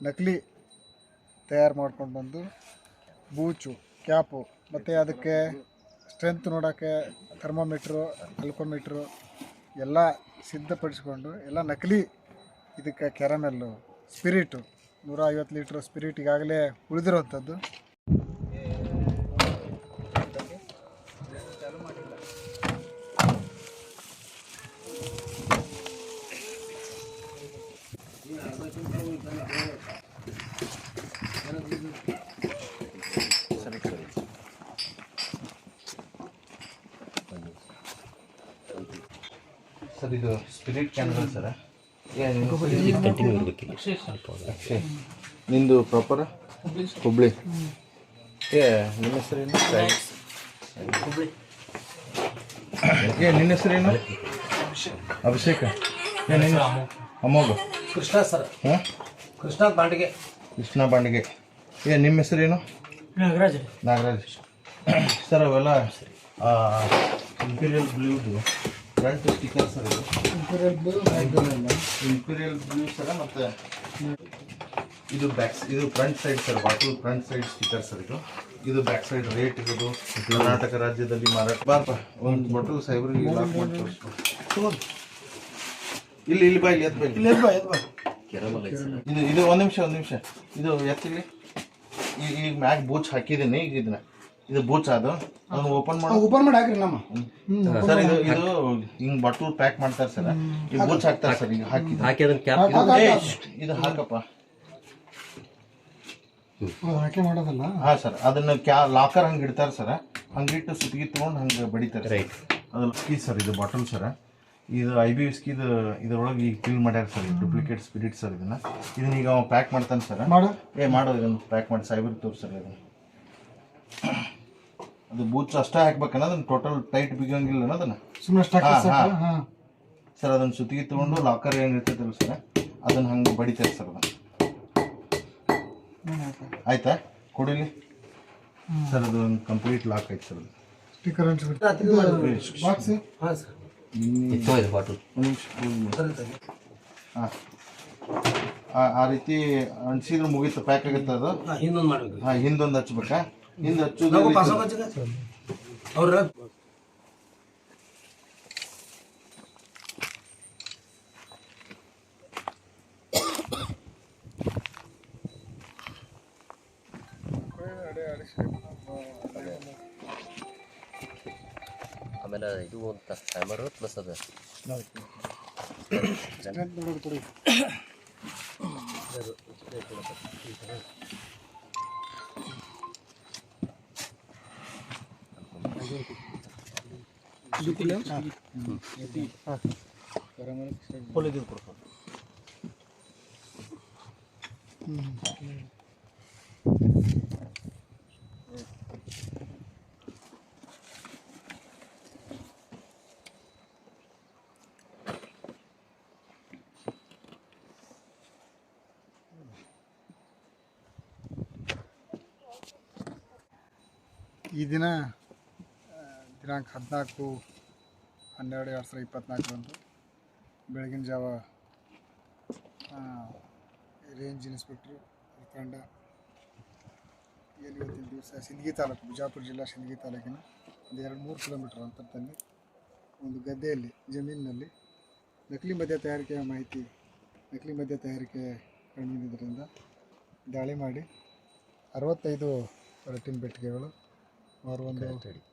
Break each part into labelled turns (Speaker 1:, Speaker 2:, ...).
Speaker 1: ನಕಲಿ ತಯಾರು ಮಾಡ್ಕೊಂಡು ಬಂದು ಬೂಚು, ಕ್ಯಾಪು ಮತ್ತು ಅದಕ್ಕೆ ಸ್ಟ್ರೆಂತ್ ನೋಡೋಕ್ಕೆ ಥರ್ಮೋಮೀಟ್ರು ಅಲ್ಕೋಮೀಟ್ರು ಎಲ್ಲ ಸಿದ್ಧಪಡಿಸ್ಕೊಂಡು ಎಲ್ಲ ನಕಲಿ ಇದಕ್ಕೆ ಕ್ಯಾರಮೆಲ್ಲು, ಸ್ಪಿರಿಟು. ನೂರ ಐವತ್ತು ಲೀಟ್ರ್ ಸ್ಪಿರಿಟ್ ಈಗಾಗಲೇ ಉಳಿದಿರೋವಂಥದ್ದು
Speaker 2: ಸರ್ ಇದು ಸ್ಪಿರಿಟ್ ಕ್ಯಾನ್ಸಲ್ ಸರ?
Speaker 3: ಕಂಟಿನ್ಯೂ ಇರಬೇಕು
Speaker 2: ಅಕ್ಷಯ್ ನಿಂದು ಪ್ರಾಪರ್ ಹುಬ್ಳಿ ಏ ನಿಮ್ಮ ಹೆಸರೇನು ಏ ನಿನ್ನ ಹೆಸರೇನು ಅಭಿಷೇಕ. ಏ ನಿನ್ನ ಅಮ್ಮೋಗ
Speaker 3: ಕೃಷ್ಣ ಸರ್.
Speaker 2: ಹಾಂ?
Speaker 3: ಕೃಷ್ಣ ಬಾಂಡಿಗೆ.
Speaker 2: ಕೃಷ್ಣ ಬಾಂಡಿಗೆ. ಏ ನಿಮ್ಮ ಹೆಸರೇನು
Speaker 3: ನಾಗರಾಜ್
Speaker 2: ನಾಗರಾಜ್. ಸರ್ ಅವೆಲ್ಲ ಇಂಪೀರಿಯಲ್ ಬ್ಲೂದು ಫ್ರಂಟ್ ಸ್ಟಿಕ್ಕರ್ ಸರ್ ಇದು ಇಂಪೀರಿಯಲ್ ಬ್ಲೂ ಸರ ಮತ್ತು ಇದು ಬ್ಯಾಕ್ ಇದು front side sir bottle front side sticker sir ಇದು. ಇದು ಬ್ಯಾಕ್ ಸೈಡ್ ರೇಟ್ ಇರೋದು ಕರ್ನಾಟಕ ರಾಜ್ಯದಲ್ಲಿ ಮಾರಾಟ. ಬಾರಪ್ಪ ಒಂದು ಬಾಟಲ್ ಸೈಬ್ರಿಗೆ ಲಾಕ್ ಮಾಡಿ ತೋರಿಸ್ಬೇಕು ಇಲ್ಲಿ ಇಲ್ಲಿ ಬಾ ಇಲ್ಲಿ ಎತ್ ಬಾ ಇಲ್ಲಿ. ಇದು ಇದು ಒಂದು ನಿಮಿಷ ಒಂದು ನಿಮಿಷ. ಇದು ಎತ್ತಿ ಈಗ ಈಗ ಮ್ಯಾಗ್ ಬೂಚ್ ಹಾಕಿದ್ದೀನಿ ಈಗ ಇದನ್ನ. ಇದು ಬೂಚ್ ಅದು? ಅದನ್ನ ಓಪನ್ ಮಾಡೋ.
Speaker 1: ಓಪನ್ ಮಾಡಿ ಹಾಕ್ರಿ ನಮ್ಮ.
Speaker 2: ಸರ್ ಇದು ಇದು ಹಿಂಗ್ ಬಾಟಲ್ ಪ್ಯಾಕ್ ಮಾಡ್ತಾರೆ ಸರ್. ಈ ಬೂಚ್ ಹಾಕ್ತಾರೆ ಸರ್ ಈಗ ಹಾಕಿ.
Speaker 3: ಹಾಕಿ ಅದನ್ನ ಕ್ಯಾಪ್
Speaker 2: ಇದು ಹಾಕಪ್ಪ.
Speaker 1: ಹಾಕಿ ಮಾಡೋದಲ್ಲ?
Speaker 2: ಹಾ ಸರ್ ಅದನ್ನ ಕ್ಯಾ ಲಾಕರ್ ಹಂಗೆ ಇಡ್ತಾರೆ ಸರ್. ಹಂಗಿಟ್ಟು ಸುತ್ತಿಗೆ ತಗೊಂಡು ಹಂಗೆ ಬಡಿತಾರೆ
Speaker 3: ರೈಟ್
Speaker 2: ಅದು ಲಕ್ಕಿ ಸರ್ ಇದು ಬಾಟಲ್ ಸರ್. ಇದು ಐ ಬಿ ವಿಸ್ಕಿದು ಇದ್ರೊಳಗೆ ಈಗ ಫಿಲ್ ಮಾಡ್ಯಾರ ಸರ್ ಡೂಪ್ಲಿಕೇಟ್ ಸ್ಪಿರಿಟ್ ಸರ್ ಇದನ್ನ. ಇದನ್ನ ಈಗ ಪ್ಯಾಕ್ ಮಾಡ್ತಾನೆ ಸರ್.
Speaker 1: ಮಾಡು.
Speaker 2: ಏ ಮಾಡೋ ಇದನ್ನು ಪ್ಯಾಕ್ ಮಾಡಿ ಸೈಬರ್ ಸರ್ ಅದನ್ನು ಅದು ಬೂಚ್ ಅಷ್ಟೇ ಹಾಕ್ಬೇಕನ್ನ ಅದನ್ನ ಟೋಟಲ್ ಟೈಟ್ ಬಿಗಂಗಿಲ್ಲ ಅನ್ನೋದನ್ನ
Speaker 1: ಸುಮ್ಮನೆ
Speaker 2: ಹಾ. ಹಾಂ. ಸರ್ ಅದನ್ನ ಸುತ್ತಿಗೆ ತಗೊಂಡು ಲಾಕರ್ ಏನು ಇರ್ತೈತಲ್ಲ ಸರ್? ಅದನ್ನ ಹಂಗೆ ಬಡಿತಾರೆ ಸರ್ ಅದನ್ನ. ಆಯ್ತಾ? ಕೊಡಿಲಿ. ಸರ್ ಅದು ಒಂದು ಕಂಪ್ಲೀಟ್ ಲಾಕ್ ಆಯ್ತು ಸರ್ ಅದು.
Speaker 1: ಸ್ಟಿಕ್ಕರ್ ಬಾಕ್ಸ್
Speaker 3: ಹಾಂ ಸರ್.
Speaker 2: ನಿನ್ನೆ-
Speaker 3: ಇತ್ತು ಬಾಟಲ್
Speaker 2: ಒಂದ್ ನಿಮಿಷ, ಒಂದ್ ನಿಮಿಷ. ಹಾ. ಆ- ಆ ರೀತಿ ಅಂಟಿಸಿದ್ರೆ ಮುಗೀತು ಪ್ಯಾಕ್ ಆಗುತ್ತೆ ಅದು?
Speaker 3: ಇನ್ನೊಂದು ಮಾಡಬೇಕು.
Speaker 2: ಹಾ ಹಿಂದೊಂದು ಹಚ್ಬೇಕಾ?
Speaker 3: ಅವ್ರ ಆಮೇಲೆ ಇದು ಅಂತ ಟೈಮರು ಪ್ಲಸ್ ಅದು. ಪೊಲಿದು ಕೊಡ್ತಾರೆ
Speaker 1: ಈ ದಿನ ಆ, ದಿನಾಂಕ ಹದಿನಾಲ್ಕು, ಹನ್ನೆರಡು, ಎರಡು ಸಾವಿರದ ಇಪ್ಪತ್ನಾಲ್ಕರಂದು ಬೆಳಗಿನ ಜಾವ ರೇಂಜ್ ಇನ್ಸ್ಪೆಕ್ಟ್ರು ತಂಡ ಇವತ್ತಿನ ದಿವಸ ಸಿಂದಗಿ ತಾಲೂಕು, ಬಿಜಾಪುರ ಜಿಲ್ಲಾ ಸಿಂದಗಿ ತಾಲೂಕಿನ ಒಂದು ಎರಡು ಮೂರು ಕಿಲೋಮೀಟರ್ ಅಂತರದಲ್ಲಿ ಒಂದು ಗದ್ದೆಯಲ್ಲಿ, ಜಮೀನಿನಲ್ಲಿ ನಕಲಿ ಮದ್ಯ ತಯಾರಿಕೆಯ ಮಾಹಿತಿ, ನಕಲಿ ಮದ್ಯ ತಯಾರಿಕೆ ಕಂಡುಬಂದಿದ್ದರಿಂದ ದಾಳಿ ಮಾಡಿ ಅರವತ್ತೈದು ರಟ್ಟಿನ ಬೆಟ್ಟಿಗೆಗಳು ಅವರು ಒಂದು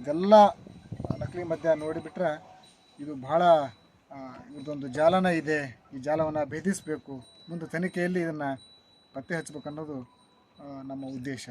Speaker 1: ಇದೆಲ್ಲ ನಕಲಿ ಮದ್ಯ ನೋಡಿಬಿಟ್ರೆ ಇದು ಭಾಳ ಇದೊಂದು ಜಾಲನ ಇದೆ. ಈ ಜಾಲವನ್ನು ಭೇದಿಸಬೇಕು. ಮುಂದೆ ತನಿಖೆಯಲ್ಲಿ ಇದನ್ನು ಪತ್ತೆ ಹಚ್ಚಬೇಕು ಅನ್ನೋದು ನಮ್ಮ ಉದ್ದೇಶ.